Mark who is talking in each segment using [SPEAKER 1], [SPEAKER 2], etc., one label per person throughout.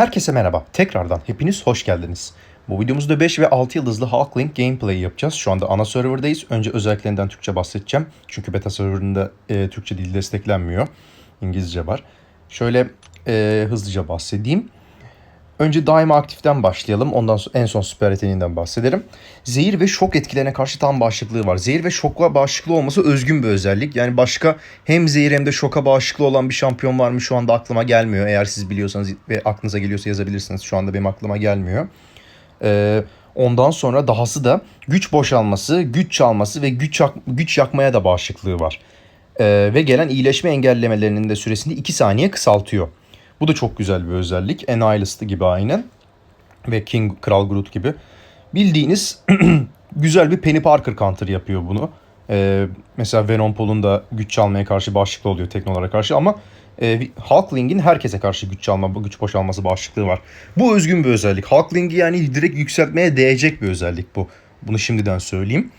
[SPEAKER 1] Herkese merhaba. Tekrardan hepiniz hoş geldiniz. Bu videomuzda 5 ve 6 yıldızlı Hulklink gameplay yapacağız. Şu anda ana serverdayız. Önce özelliklerinden Türkçe bahsedeceğim. Çünkü beta serverında e, Türkçe dil desteklenmiyor. İngilizce var. Şöyle e, hızlıca bahsedeyim. Önce daima aktiften başlayalım. Ondan sonra en son süper yeteneğinden bahsederim. Zehir ve şok etkilerine karşı tam bağışıklığı var. Zehir ve şoka bağışıklığı olması özgün bir özellik. Yani başka hem zehir hem de şoka bağışıklığı olan bir şampiyon var mı şu anda aklıma gelmiyor. Eğer siz biliyorsanız ve aklınıza geliyorsa yazabilirsiniz. Şu anda benim aklıma gelmiyor. Ee, ondan sonra dahası da güç boşalması, güç çalması ve güç, yak- güç yakmaya da bağışıklığı var. Ee, ve gelen iyileşme engellemelerinin de süresini 2 saniye kısaltıyor. Bu da çok güzel bir özellik. Annihilist gibi aynen. Ve King Kral Groot gibi. Bildiğiniz güzel bir Penny Parker counter yapıyor bunu. Ee, mesela Venom Paul'un da güç çalmaya karşı bağışıklı oluyor teknolara karşı ama e, Hulkling'in herkese karşı güç çalma, güç boşalması bağışıklığı var. Bu özgün bir özellik. Hulkling'i yani direkt yükseltmeye değecek bir özellik bu. Bunu şimdiden söyleyeyim.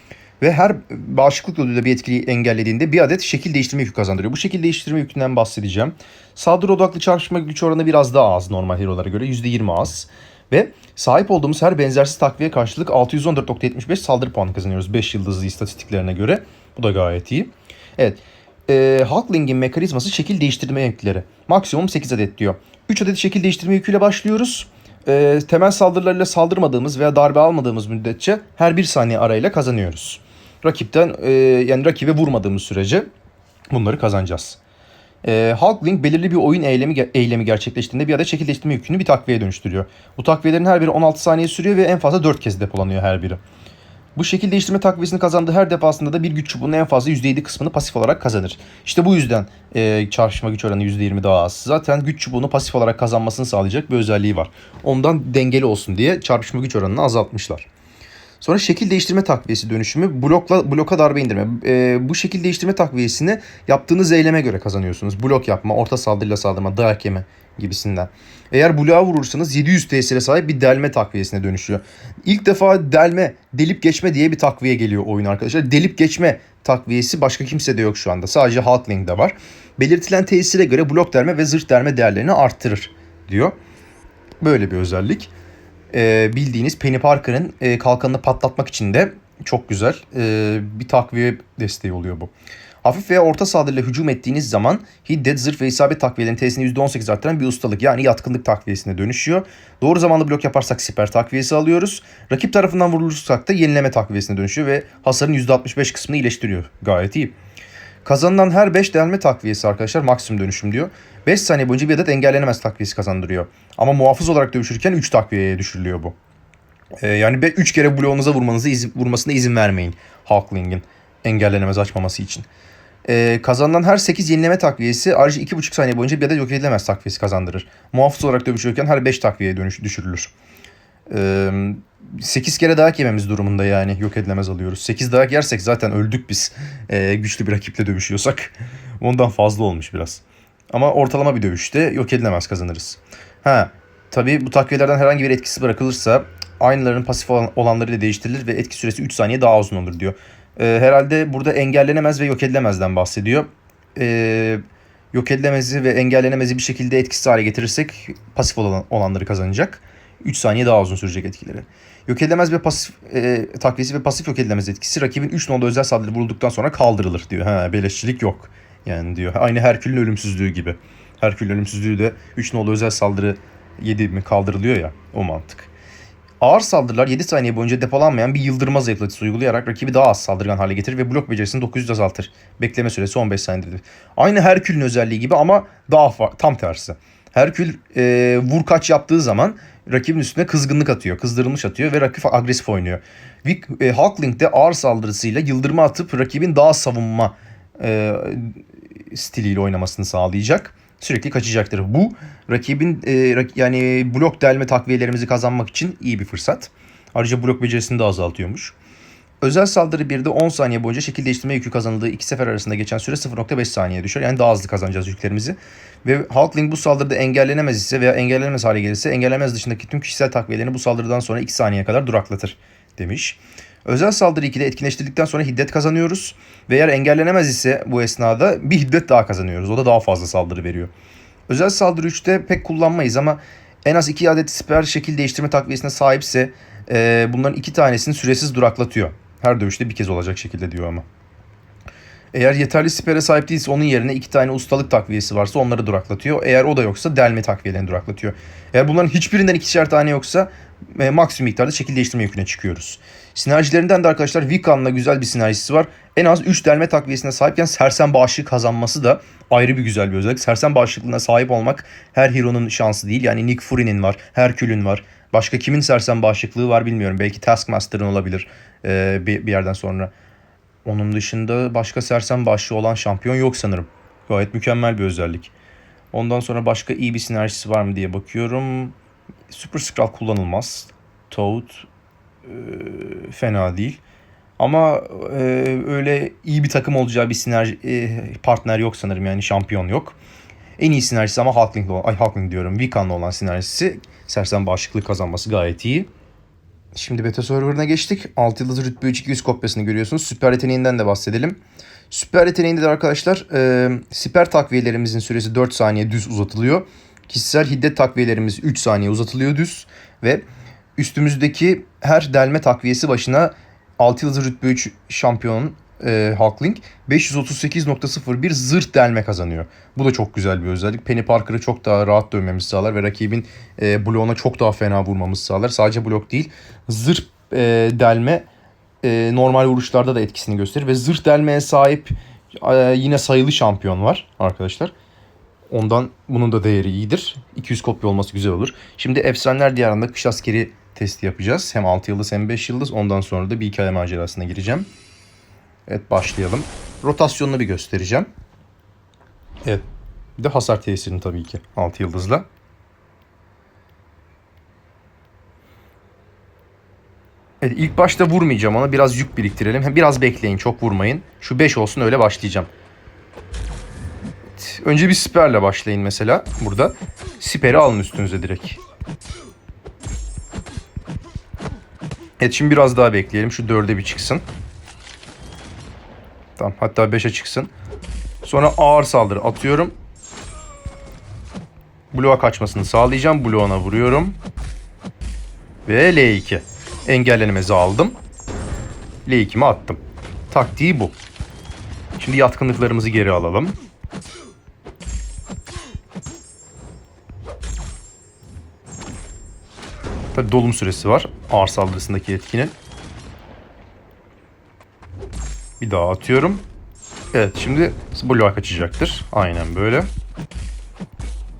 [SPEAKER 1] Ve her bağışıklık yoluyla bir etkiliyi engellediğinde bir adet şekil değiştirme yükü kazandırıyor. Bu şekil değiştirme yükünden bahsedeceğim. Saldırı odaklı çarpışma güç oranı biraz daha az normal hero'lara göre. %20 az. Ve sahip olduğumuz her benzersiz takviye karşılık 614.75 saldırı puanı kazanıyoruz 5 yıldızlı istatistiklerine göre. Bu da gayet iyi. Evet. E, Hulkling'in mekanizması şekil değiştirme yükleri. Maksimum 8 adet diyor. 3 adet şekil değiştirme yüküyle başlıyoruz. E, temel saldırılarıyla saldırmadığımız veya darbe almadığımız müddetçe her bir saniye arayla kazanıyoruz. Rakipten e, yani rakibe vurmadığımız sürece bunları kazanacağız. E, Hulkling belirli bir oyun eylemi, eylemi gerçekleştiğinde bir adet şekil değiştirme yükünü bir takviyeye dönüştürüyor. Bu takviyelerin her biri 16 saniye sürüyor ve en fazla 4 kez depolanıyor her biri. Bu şekil değiştirme takviyesini kazandığı her defasında da bir güç çubuğunun en fazla %7 kısmını pasif olarak kazanır. İşte bu yüzden e, çarpışma güç oranı %20 daha az. Zaten güç çubuğunu pasif olarak kazanmasını sağlayacak bir özelliği var. Ondan dengeli olsun diye çarpışma güç oranını azaltmışlar. Sonra şekil değiştirme takviyesi dönüşümü blokla bloka darbe indirme. E, bu şekil değiştirme takviyesini yaptığınız eyleme göre kazanıyorsunuz. Blok yapma, orta saldırıyla saldırma, dayak yeme gibisinden. Eğer bloğa vurursanız 700 tesire sahip bir delme takviyesine dönüşüyor. İlk defa delme, delip geçme diye bir takviye geliyor oyun arkadaşlar. Delip geçme takviyesi başka kimse de yok şu anda. Sadece Hulkling'de var. Belirtilen tesire göre blok delme ve zırh delme değerlerini arttırır diyor. Böyle bir özellik e, bildiğiniz Penny Parker'ın e, kalkanını patlatmak için de çok güzel e, bir takviye desteği oluyor bu. Hafif veya orta saldırıyla hücum ettiğiniz zaman hiddet, zırh ve isabet takviyelerin T'sini %18 arttıran bir ustalık yani yatkınlık takviyesine dönüşüyor. Doğru zamanlı blok yaparsak siper takviyesi alıyoruz. Rakip tarafından vurulursak da yenileme takviyesine dönüşüyor ve hasarın %65 kısmını iyileştiriyor. Gayet iyi. Kazanılan her 5 delme takviyesi arkadaşlar maksimum dönüşüm diyor. 5 saniye boyunca bir adet engellenemez takviyesi kazandırıyor. Ama muhafız olarak dövüşürken 3 takviyeye düşürülüyor bu. Ee, yani 3 kere bloğunuza vurmanızı izin, vurmasına izin vermeyin Hulkling'in engellenemez açmaması için. Ee, kazanılan her 8 yenileme takviyesi ayrıca 2,5 saniye boyunca bir adet yok edilemez takviyesi kazandırır. Muhafız olarak dövüşürken her 5 takviyeye dönüş, düşürülür. Ee, 8 kere dayak yememiz durumunda yani yok edilemez alıyoruz. 8 dayak yersek zaten öldük biz. Ee, güçlü bir rakiple dövüşüyorsak. Ondan fazla olmuş biraz. Ama ortalama bir dövüşte yok edilemez kazanırız. Ha, tabii bu takviyelerden herhangi bir etkisi bırakılırsa aynıların pasif olan- olanlarıyla değiştirilir ve etki süresi 3 saniye daha uzun olur diyor. Ee, herhalde burada engellenemez ve yok edilemezden bahsediyor. Ee, yok edilemezi ve engellenemezi bir şekilde etkisiz hale getirirsek pasif olan, olanları kazanacak. 3 saniye daha uzun sürecek etkileri. Yok edilemez ve pasif e, takviyesi ve pasif yok edilemez etkisi rakibin 3 nolda özel saldırı vurulduktan sonra kaldırılır diyor. Ha beleşçilik yok. Yani diyor. Aynı Herkül'ün ölümsüzlüğü gibi. Herkül'ün ölümsüzlüğü de 3 nolda özel saldırı 7 mi kaldırılıyor ya o mantık. Ağır saldırılar 7 saniye boyunca depolanmayan bir yıldırma zayıflatıcısı uygulayarak rakibi daha az saldırgan hale getirir ve blok becerisini 900 azaltır. Bekleme süresi 15 saniyedir. Aynı Herkül'ün özelliği gibi ama daha tam tersi. Herkül e, vur kaç yaptığı zaman rakibin üstüne kızgınlık atıyor, kızdırılmış atıyor ve rakip agresif oynuyor. Vic, e, Hulkling de ağır saldırısıyla yıldırma atıp rakibin daha savunma e, stiliyle oynamasını sağlayacak. Sürekli kaçacaktır. Bu rakibin e, rak- yani blok delme takviyelerimizi kazanmak için iyi bir fırsat. Ayrıca blok becerisini de azaltıyormuş. Özel saldırı 1'de 10 saniye boyunca şekil değiştirme yükü kazanıldığı iki sefer arasında geçen süre 0.5 saniye düşer. Yani daha hızlı kazanacağız yüklerimizi. Ve Hulkling bu saldırıda engellenemez ise veya engellenemez hale gelirse engellenemez dışındaki tüm kişisel takviyelerini bu saldırıdan sonra 2 saniyeye kadar duraklatır demiş. Özel saldırı 2'de etkinleştirdikten sonra hiddet kazanıyoruz. Ve eğer engellenemez ise bu esnada bir hiddet daha kazanıyoruz. O da daha fazla saldırı veriyor. Özel saldırı 3'te pek kullanmayız ama en az 2 adet siper şekil değiştirme takviyesine sahipse e, bunların iki tanesini süresiz duraklatıyor. Her dövüşte bir kez olacak şekilde diyor ama. Eğer yeterli sipere sahip değilse onun yerine iki tane ustalık takviyesi varsa onları duraklatıyor. Eğer o da yoksa delme takviyelerini duraklatıyor. Eğer bunların hiçbirinden ikişer tane yoksa e, maksimum miktarda şekil değiştirme yüküne çıkıyoruz. Sinerjilerinden de arkadaşlar Vikan'la güzel bir sinerjisi var. En az 3 delme takviyesine sahipken sersem bağışıklık kazanması da ayrı bir güzel bir özellik. Sersem bağışıklığına sahip olmak her hero'nun şansı değil. Yani Nick Fury'nin var, Hercule'ün var. Başka kimin sersem bağışıklığı var bilmiyorum. Belki Taskmaster'ın olabilir e, bir, bir yerden sonra. Onun dışında başka sersem başlı olan şampiyon yok sanırım. Gayet mükemmel bir özellik. Ondan sonra başka iyi bir sinerjisi var mı diye bakıyorum. Super Skrull kullanılmaz. Toad e, fena değil. Ama e, öyle iyi bir takım olacağı bir sinerji e, partner yok sanırım yani şampiyon yok. En iyi sinerjisi ama Hulkling, ay Hulkling diyorum Vikan'la olan sinerjisi sersem bağışıklık kazanması gayet iyi. Şimdi beta serverına geçtik. 6 yıldız rütbe 3 200 kopyasını görüyorsunuz. Süper yeteneğinden de bahsedelim. Süper yeteneğinde de arkadaşlar e, siper takviyelerimizin süresi 4 saniye düz uzatılıyor. Kişisel hiddet takviyelerimiz 3 saniye uzatılıyor düz. Ve üstümüzdeki her delme takviyesi başına 6 yıldız rütbe 3 şampiyonun e, Hulkling 538.01 zırh delme kazanıyor. Bu da çok güzel bir özellik. Penny Parker'ı çok daha rahat dövmemizi sağlar ve rakibin e, bloğuna çok daha fena vurmamızı sağlar. Sadece blok değil zırh e, delme e, normal vuruşlarda da etkisini gösterir ve zırh delmeye sahip e, yine sayılı şampiyon var arkadaşlar. Ondan bunun da değeri iyidir. 200 kopya olması güzel olur. Şimdi Efsaneler Diyarı'nda kış askeri testi yapacağız. Hem 6 yıldız hem 5 yıldız. Ondan sonra da bir hikaye macerasına gireceğim. Evet başlayalım. Rotasyonunu bir göstereceğim. Evet. Bir de hasar tesirini tabii ki 6 yıldızla. Evet, ilk başta vurmayacağım ona. Biraz yük biriktirelim. Biraz bekleyin. Çok vurmayın. Şu 5 olsun öyle başlayacağım. Evet, önce bir siperle başlayın mesela. Burada. Siperi alın üstünüze direkt. Evet şimdi biraz daha bekleyelim. Şu 4'e bir çıksın. Tamam hatta 5'e çıksın. Sonra ağır saldırı atıyorum. Bloğa kaçmasını sağlayacağım. Bloğuna vuruyorum. Ve L2. Engellenemezi aldım. L2'mi attım. Taktiği bu. Şimdi yatkınlıklarımızı geri alalım. Tabi dolum süresi var. Ağır saldırısındaki etkinin. Bir daha atıyorum. Evet şimdi bloğa kaçacaktır. Aynen böyle.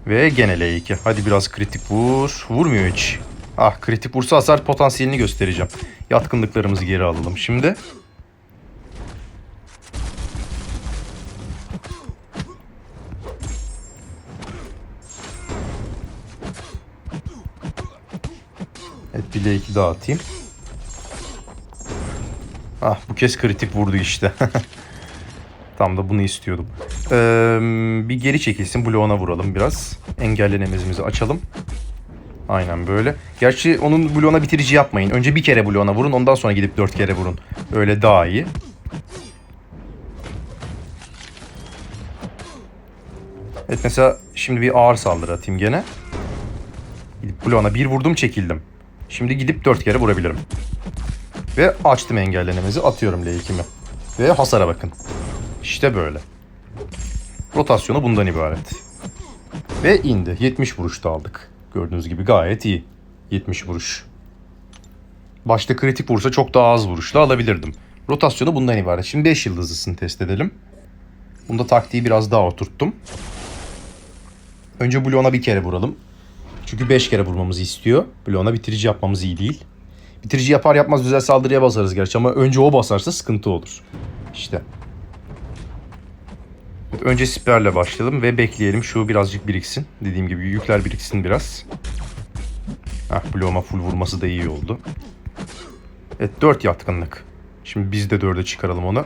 [SPEAKER 1] Ve gene L2. Hadi biraz kritik vur. Vurmuyor hiç. Ah kritik vursa hasar potansiyelini göstereceğim. Yatkınlıklarımızı geri alalım şimdi. Evet bir L2 daha atayım. Ah bu kez kritik vurdu işte. Tam da bunu istiyordum. Ee, bir geri çekilsin. Bloğuna vuralım biraz. Engellenemezimizi açalım. Aynen böyle. Gerçi onun bloğuna bitirici yapmayın. Önce bir kere bloğuna vurun. Ondan sonra gidip dört kere vurun. Öyle daha iyi. Evet mesela şimdi bir ağır saldırı atayım gene. Gidip bloğuna bir vurdum çekildim. Şimdi gidip dört kere vurabilirim. Ve açtım engellenemezi. Atıyorum L2'mi. Ve hasara bakın. İşte böyle. Rotasyonu bundan ibaret. Ve indi. 70 vuruşta aldık. Gördüğünüz gibi gayet iyi. 70 vuruş. Başta kritik vursa çok daha az vuruşla alabilirdim. Rotasyonu bundan ibaret. Şimdi 5 yıldızlısını test edelim. Bunda taktiği biraz daha oturttum. Önce bloğuna bir kere vuralım. Çünkü 5 kere vurmamızı istiyor. Bloğuna bitirici yapmamız iyi değil. Bitirici yapar yapmaz güzel saldırıya basarız gerçi ama önce o basarsa sıkıntı olur. İşte. Önce siperle başlayalım ve bekleyelim şu birazcık biriksin. Dediğim gibi yükler biriksin biraz. Heh, bloğuma full vurması da iyi oldu. Evet 4 yatkınlık. Şimdi biz de 4'e çıkaralım onu.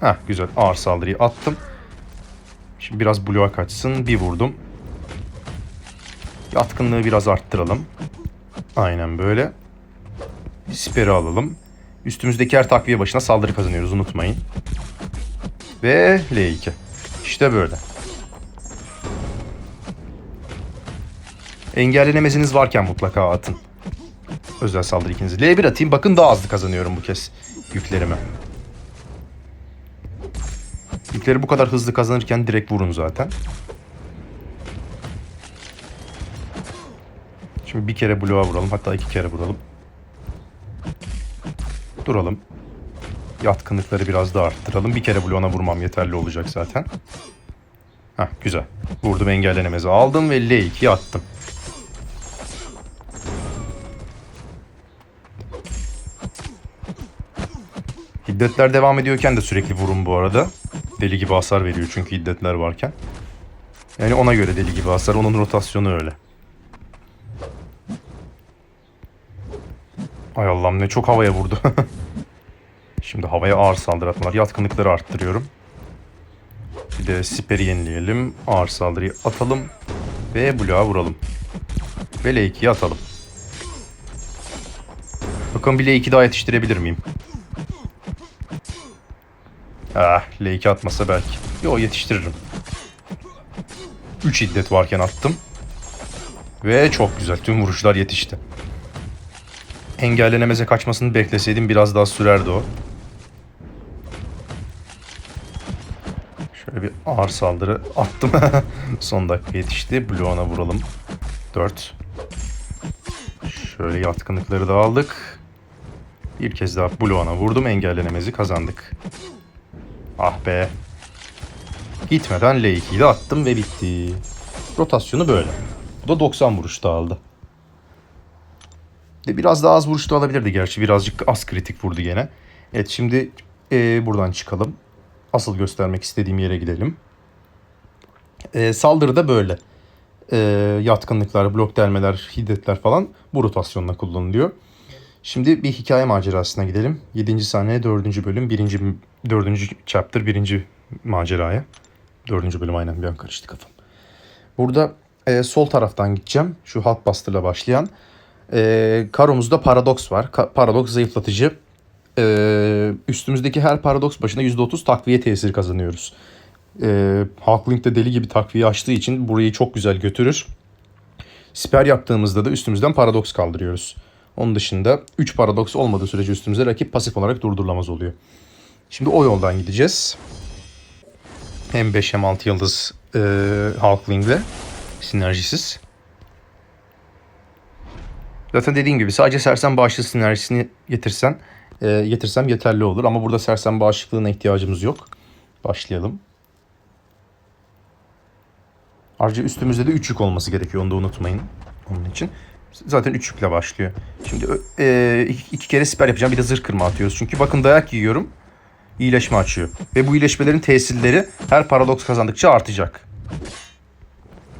[SPEAKER 1] Heh, güzel ağır saldırıyı attım. Şimdi biraz bloğa kaçsın. Bir vurdum. Yatkınlığı biraz arttıralım. Aynen böyle. Siperi alalım. Üstümüzdeki her takviye başına saldırı kazanıyoruz unutmayın. Ve L2. İşte böyle. Engellenemeziniz varken mutlaka atın. Özel saldırı ikinizi. L1 atayım. Bakın daha hızlı kazanıyorum bu kez yüklerimi. Yükleri bu kadar hızlı kazanırken direkt vurun zaten. Şimdi bir kere bloğa vuralım. Hatta iki kere vuralım. Duralım. Yatkınlıkları biraz da arttıralım. Bir kere bloğuna vurmam yeterli olacak zaten. Heh, güzel. Vurdum engellenemezi aldım ve L2'yi attım. Hiddetler devam ediyorken de sürekli vurun bu arada. Deli gibi hasar veriyor çünkü hiddetler varken. Yani ona göre deli gibi hasar. Onun rotasyonu öyle. Ne çok havaya vurdu. Şimdi havaya ağır saldırı atmalar. Yatkınlıkları arttırıyorum. Bir de siperi yenileyelim. Ağır saldırıyı atalım. Ve bloğa vuralım. Ve L2'yi atalım. Bakalım bir L2 daha yetiştirebilir miyim? Ah L2 atmasa belki. Yo yetiştiririm. 3 şiddet varken attım. Ve çok güzel. Tüm vuruşlar yetişti. Engellenemeze kaçmasını bekleseydim biraz daha sürerdi o. Şöyle bir ağır saldırı attım. Son dakika yetişti. Bloğuna vuralım. 4. Şöyle yatkınlıkları da aldık. Bir kez daha bloğuna vurdum. Engellenemezi kazandık. Ah be. Gitmeden L2'yi de attım ve bitti. Rotasyonu böyle. Bu da 90 vuruşta aldı. De biraz daha az vuruşta alabilirdi gerçi. Birazcık az kritik vurdu gene. Evet şimdi e, buradan çıkalım. Asıl göstermek istediğim yere gidelim. E, saldırıda böyle. E, yatkınlıklar, blok delmeler, hiddetler falan bu rotasyonla kullanılıyor. Şimdi bir hikaye macerasına gidelim. 7. sahne 4. bölüm 1. 4. chapter 1. maceraya. 4. bölüm aynen bir an karıştı kafam. Burada e, sol taraftan gideceğim. Şu halk bastırla başlayan. E, karomuzda paradoks var. Ka- paradoks zayıflatıcı. E, üstümüzdeki her paradoks başına %30 takviye tesiri kazanıyoruz. E, Halklink de deli gibi takviye açtığı için burayı çok güzel götürür. Siper yaptığımızda da üstümüzden paradoks kaldırıyoruz. Onun dışında 3 paradoks olmadığı sürece üstümüze rakip pasif olarak durdurulamaz oluyor. Şimdi o yoldan gideceğiz. Hem 5 hem 6 yıldız e, Hulkling'le sinerjisiz. Zaten dediğim gibi sadece sersem bağışıklık sinerjisini getirsen e, getirsem yeterli olur. Ama burada sersem bağışıklığına ihtiyacımız yok. Başlayalım. Ayrıca üstümüzde de 3 yük olması gerekiyor. Onu da unutmayın. Onun için. Zaten 3 yükle başlıyor. Şimdi e, iki kere siper yapacağım. Bir de zırh kırma atıyoruz. Çünkü bakın dayak yiyorum. İyileşme açıyor. Ve bu iyileşmelerin tesirleri her paradoks kazandıkça artacak.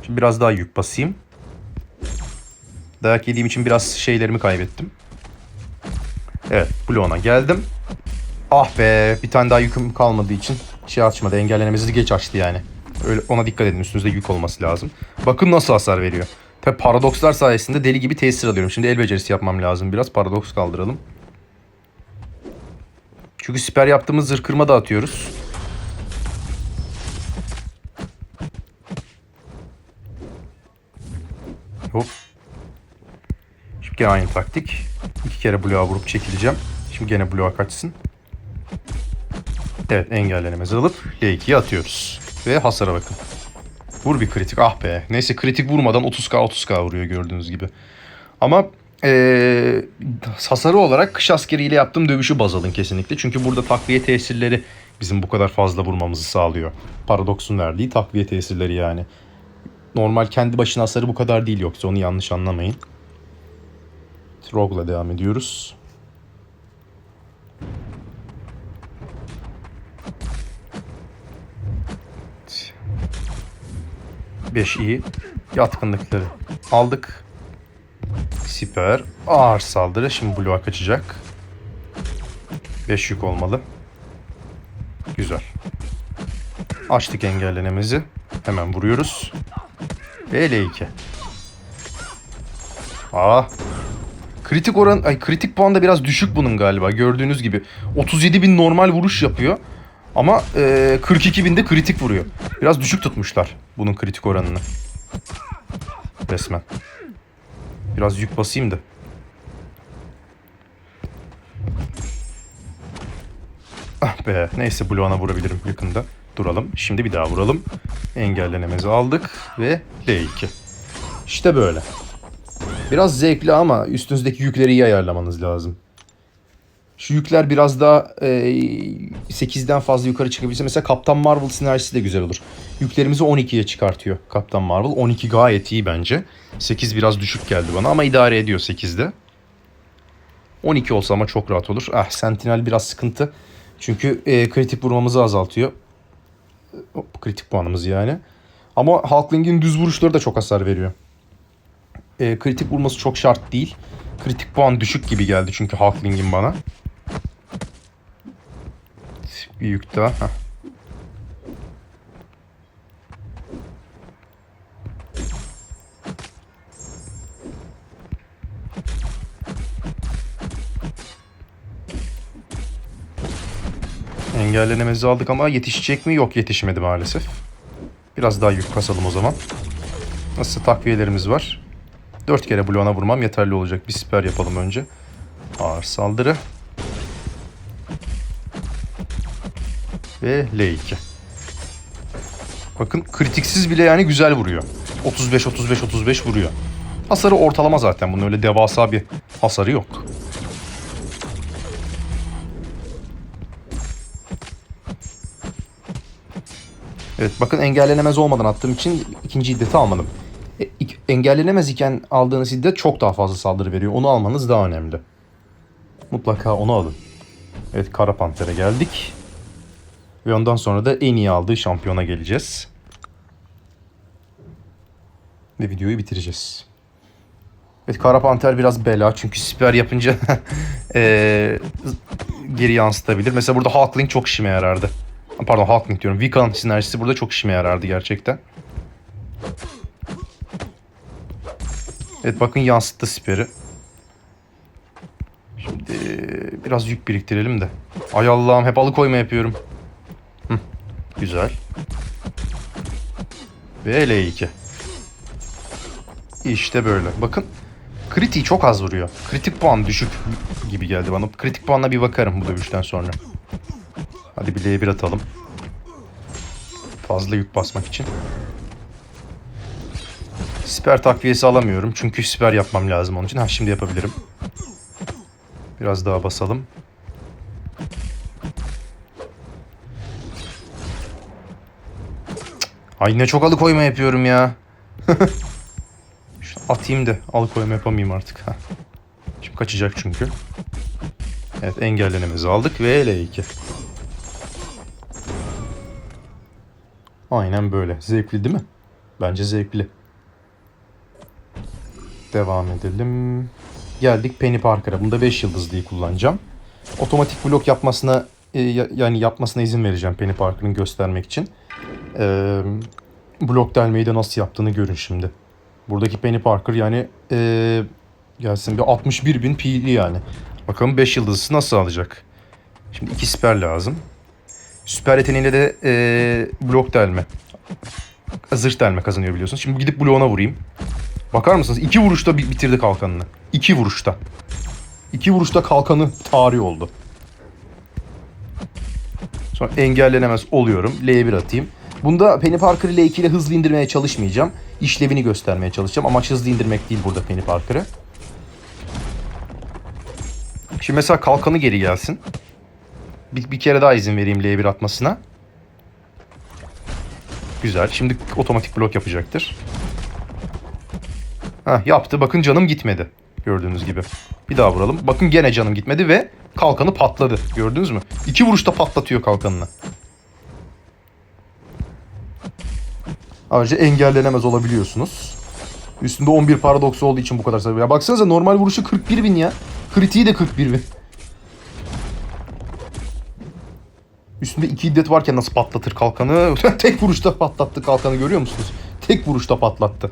[SPEAKER 1] Şimdi biraz daha yük basayım. Dayak yediğim için biraz şeylerimi kaybettim. Evet bloğuna geldim. Ah be bir tane daha yüküm kalmadığı için şey açmadı engellenemesi geç açtı yani. Öyle ona dikkat edin üstünüzde yük olması lazım. Bakın nasıl hasar veriyor. Tabi paradokslar sayesinde deli gibi tesir alıyorum. Şimdi el becerisi yapmam lazım biraz. Paradoks kaldıralım. Çünkü siper yaptığımız zırh kırma da atıyoruz. Hop. Gene aynı taktik. İki kere bloğa vurup çekileceğim. Şimdi gene bloğa kaçsın. Evet engellenemez alıp L2'yi atıyoruz. Ve hasara bakın. Vur bir kritik ah be. Neyse kritik vurmadan 30k 30k vuruyor gördüğünüz gibi. Ama ee, hasarı olarak kış askeriyle yaptığım dövüşü baz alın kesinlikle. Çünkü burada takviye tesirleri bizim bu kadar fazla vurmamızı sağlıyor. Paradoksun verdiği takviye tesirleri yani. Normal kendi başına hasarı bu kadar değil yoksa onu yanlış anlamayın. Rogue'la devam ediyoruz. Beş iyi. Yatkınlıkları aldık. Siper. Ağır saldırı. Şimdi bloğa kaçacak. 5 yük olmalı. Güzel. Açtık engellenemezi. Hemen vuruyoruz. Ve L2. Aa. Kritik oran, ay kritik puan da biraz düşük bunun galiba. Gördüğünüz gibi 37 bin normal vuruş yapıyor. Ama e, 42 binde kritik vuruyor. Biraz düşük tutmuşlar bunun kritik oranını. Resmen. Biraz yük basayım da. Ah be. Neyse bloğuna vurabilirim yakında. Duralım. Şimdi bir daha vuralım. Engellenemezi aldık ve L2. İşte böyle. Biraz zevkli ama üstünüzdeki yükleri iyi ayarlamanız lazım. Şu yükler biraz daha e, 8'den fazla yukarı çıkabilse mesela Kaptan Marvel sinerjisi de güzel olur. Yüklerimizi 12'ye çıkartıyor Kaptan Marvel. 12 gayet iyi bence. 8 biraz düşük geldi bana ama idare ediyor 8'de. 12 olsa ama çok rahat olur. Ah Sentinel biraz sıkıntı. Çünkü e, kritik vurmamızı azaltıyor. Hop, kritik puanımız yani. Ama Hulkling'in düz vuruşları da çok hasar veriyor. E, kritik vurması çok şart değil. Kritik puan düşük gibi geldi çünkü Hulkling'in bana. Bir yük daha. Heh. Engellenemezi aldık ama yetişecek mi? Yok yetişmedi maalesef. Biraz daha yük kasalım o zaman. Nasıl takviyelerimiz var. Dört kere bloğuna vurmam yeterli olacak. Bir siper yapalım önce. Ağır saldırı. Ve L2. Bakın kritiksiz bile yani güzel vuruyor. 35 35 35 vuruyor. Hasarı ortalama zaten. Bunun öyle devasa bir hasarı yok. Evet bakın engellenemez olmadan attığım için ikinci iddeti almadım. E, engellenemez iken aldığınız iddet çok daha fazla saldırı veriyor. Onu almanız daha önemli. Mutlaka onu alın. Evet Kara Panter'e geldik. Ve ondan sonra da en iyi aldığı şampiyona geleceğiz. Ve videoyu bitireceğiz. Evet Kara Panter biraz bela çünkü siper yapınca eee, geri yansıtabilir. Mesela burada Hulkling çok işime yarardı. Pardon Hulkling diyorum. Vikan sinerjisi burada çok işime yarardı gerçekten. Evet bakın yansıttı siperi. Şimdi biraz yük biriktirelim de. Ay Allah'ım hep alıkoyma yapıyorum. Hı, güzel. Ve L2. İşte böyle. Bakın kritiği çok az vuruyor. Kritik puan düşük gibi geldi bana. Kritik puanla bir bakarım bu dövüşten sonra. Hadi bir L1 atalım. Fazla yük basmak için. Siper takviyesi alamıyorum. Çünkü siper yapmam lazım onun için. Ha şimdi yapabilirim. Biraz daha basalım. Ay ne çok alıkoyma yapıyorum ya. Atayım da alıkoyma yapamayayım artık. Ha. Şimdi kaçacak çünkü. Evet engellenemezi aldık ve L2. Aynen böyle. Zevkli değil mi? Bence zevkli. Devam edelim. Geldik Penny Parker'a. Bunda 5 yıldızlıyı kullanacağım. Otomatik blok yapmasına e, ya- yani yapmasına izin vereceğim Penny Parker'ın göstermek için. E, blok delmeyi de nasıl yaptığını görün şimdi. Buradaki Penny Parker yani e, gelsin bir 61 bin pili yani. Bakalım 5 yıldızı nasıl alacak. Şimdi iki siper lazım. Süper yeteneğiyle de e, blok delme. Zırh delme kazanıyor biliyorsunuz. Şimdi gidip bloğuna vurayım. Bakar mısınız? İki vuruşta bi- bitirdi kalkanını. İki vuruşta. İki vuruşta kalkanı tarih oldu. Sonra engellenemez oluyorum. L1 atayım. Bunda Penny Parker'ı L2 ile hızlı indirmeye çalışmayacağım. İşlevini göstermeye çalışacağım. Amaç hızlı indirmek değil burada Penny Parker'ı. Şimdi mesela kalkanı geri gelsin. Bir, bir kere daha izin vereyim L1 atmasına. Güzel. Şimdi otomatik blok yapacaktır. Heh, yaptı. Bakın canım gitmedi. Gördüğünüz gibi. Bir daha vuralım. Bakın gene canım gitmedi ve kalkanı patladı. Gördünüz mü? İki vuruşta patlatıyor kalkanını. Ayrıca engellenemez olabiliyorsunuz. Üstünde 11 paradoksu olduğu için bu kadar sayı. Ya baksanıza normal vuruşu 41 bin ya. Kritiği de 41 bin. Üstünde iki iddet varken nasıl patlatır kalkanı? Tek vuruşta patlattı kalkanı görüyor musunuz? Tek vuruşta patlattı.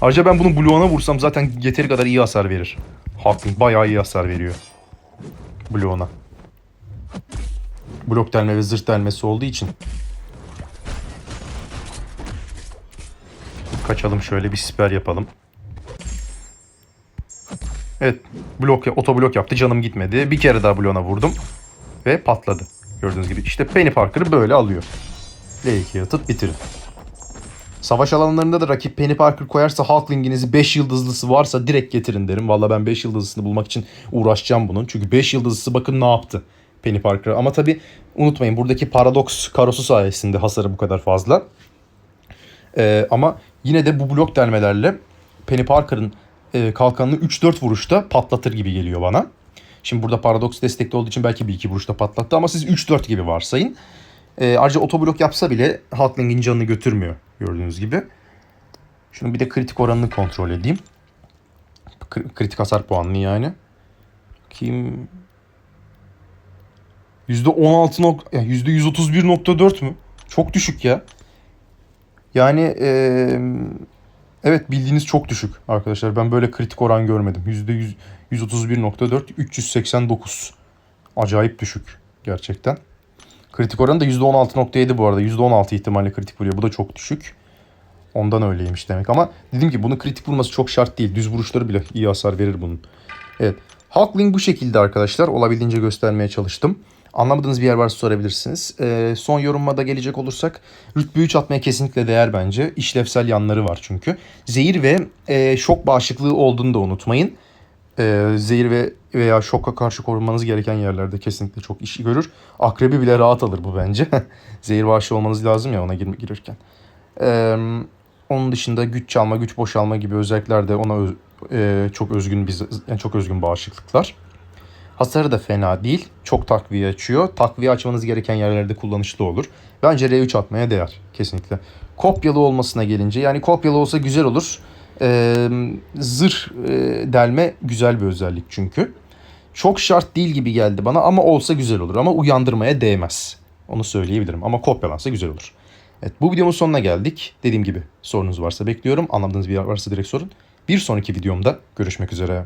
[SPEAKER 1] Ayrıca ben bunu bloğuna vursam zaten yeteri kadar iyi hasar verir. Hawking bayağı iyi hasar veriyor. Bloğuna. Blok delme ve zırh delmesi olduğu için. Kaçalım şöyle bir siper yapalım. Evet blok otoblok yaptı canım gitmedi. Bir kere daha bloğuna vurdum ve patladı. Gördüğünüz gibi işte Penny Parker'ı böyle alıyor. L2'ye atıp bitirin. Savaş alanlarında da rakip Penny Parker koyarsa Hulkling'inizi 5 yıldızlısı varsa direkt getirin derim. Valla ben 5 yıldızlısını bulmak için uğraşacağım bunun. Çünkü 5 yıldızlısı bakın ne yaptı Penny Parker. Ama tabi unutmayın buradaki paradoks karosu sayesinde hasarı bu kadar fazla. Ee, ama yine de bu blok delmelerle Penny Parker'ın e, kalkanını 3-4 vuruşta patlatır gibi geliyor bana. Şimdi burada paradoks destekli olduğu için belki bir iki vuruşta patlattı ama siz 3-4 gibi varsayın. E, ayrıca otoblok yapsa bile Hulkling'in canını götürmüyor gördüğünüz gibi. Şunu bir de kritik oranını kontrol edeyim. Kri- kritik hasar puanını yani. Kim %16 nok ya %131.4 mü? Çok düşük ya. Yani eee, evet bildiğiniz çok düşük arkadaşlar. Ben böyle kritik oran görmedim. %100 131.4 389. Acayip düşük gerçekten. Kritik oranı da %16.7 bu arada. %16 ihtimalle kritik vuruyor. Bu da çok düşük. Ondan öyleymiş demek ama dedim ki bunu kritik vurması çok şart değil. Düz vuruşları bile iyi hasar verir bunun. Evet. Hulkling bu şekilde arkadaşlar. Olabildiğince göstermeye çalıştım. Anlamadığınız bir yer varsa sorabilirsiniz. Ee, son yorumuma da gelecek olursak rütbe 3 atmaya kesinlikle değer bence. İşlevsel yanları var çünkü. Zehir ve e, şok bağışıklığı olduğunu da unutmayın. Ee, zehir ve veya şoka karşı korunmanız gereken yerlerde kesinlikle çok işi görür. Akrebi bile rahat alır bu bence. zehir bağışı olmanız lazım ya ona gir- girirken. Ee, onun dışında güç çalma, güç boşalma gibi özellikler de ona öz- e, çok özgün biz yani çok özgün bağışıklıklar. Hasarı da fena değil. Çok takviye açıyor. Takviye açmanız gereken yerlerde kullanışlı olur. Bence R3 atmaya değer kesinlikle. Kopyalı olmasına gelince yani kopyalı olsa güzel olur. Ee, zırh e, delme güzel bir özellik çünkü. Çok şart değil gibi geldi bana ama olsa güzel olur ama uyandırmaya değmez. Onu söyleyebilirim ama kopyalansa güzel olur. Evet bu videomun sonuna geldik. Dediğim gibi sorunuz varsa bekliyorum. Anlamadığınız bir yer varsa direkt sorun. Bir sonraki videomda görüşmek üzere.